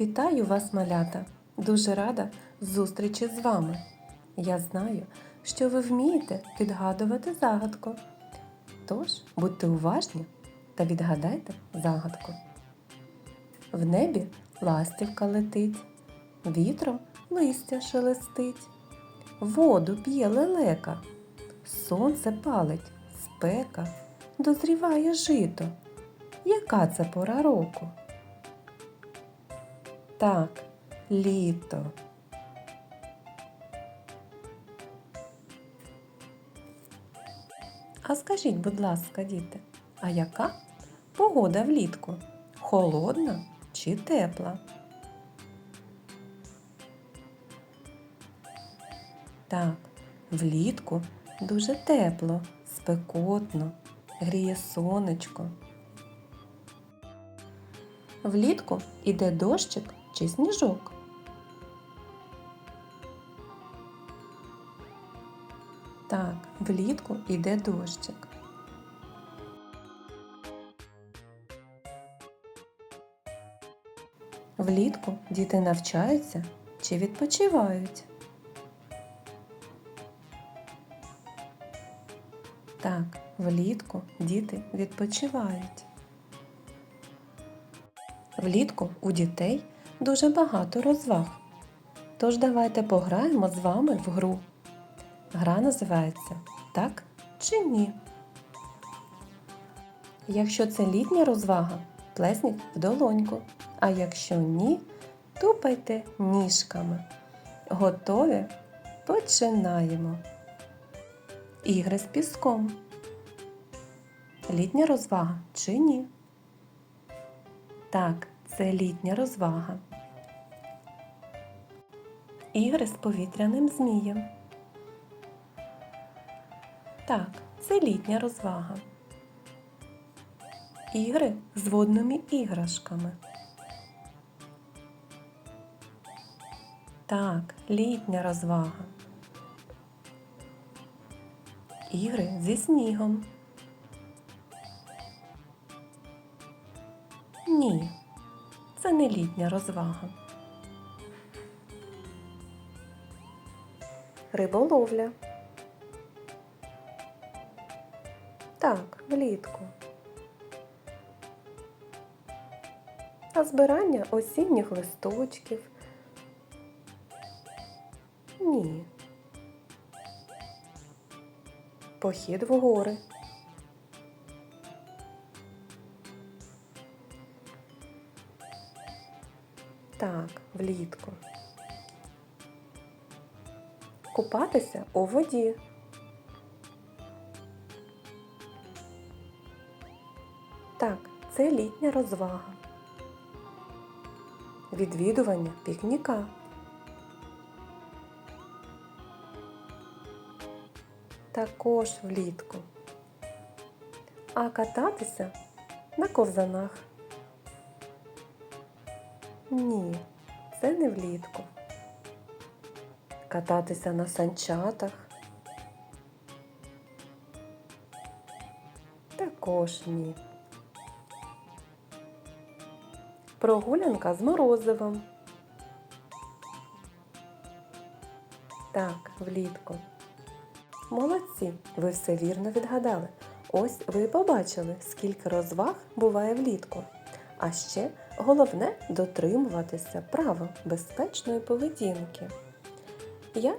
Вітаю вас, малята! Дуже рада зустрічі з вами. Я знаю, що ви вмієте відгадувати загадку. Тож будьте уважні та відгадайте загадку. В небі ластівка летить, вітром листя шелестить, воду п'є лелека, сонце палить, спека, дозріває жито. Яка це пора року? Так, літо. А скажіть, будь ласка, діти, а яка погода влітку? Холодна чи тепла? Так, влітку дуже тепло, спекотно, гріє сонечко. Влітку іде дощик чи сніжок. Так, влітку іде дощик. Влітку діти навчаються чи відпочивають. Так, влітку діти відпочивають. Влітку у дітей дуже багато розваг. Тож давайте пограємо з вами в гру. Гра називається Так чи ні. Якщо це літня розвага, плесніть в долоньку. А якщо ні, тупайте ніжками. Готові? Починаємо. Ігри з піском. Літня розвага чи ні? Так, це літня розвага. Ігри з повітряним змієм. Так, це літня розвага. Ігри з водними іграшками. Так, літня розвага. Ігри зі снігом. Ні, це не літня розвага. Риболовля. Так, влітку. А збирання осінніх листочків. Ні. Похід в гори. Так, влітку. Купатися у воді. Так, це літня розвага. Відвідування пікніка. Також влітку. А кататися на ковзанах. Ні, це не влітку. Кататися на санчатах. Також ні. Прогулянка з морозивом. Так, влітку. Молодці, ви все вірно відгадали. Ось ви побачили, скільки розваг буває влітку. А ще головне дотримуватися правил безпечної поведінки. Я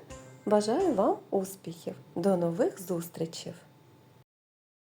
бажаю вам успіхів. До нових зустрічей!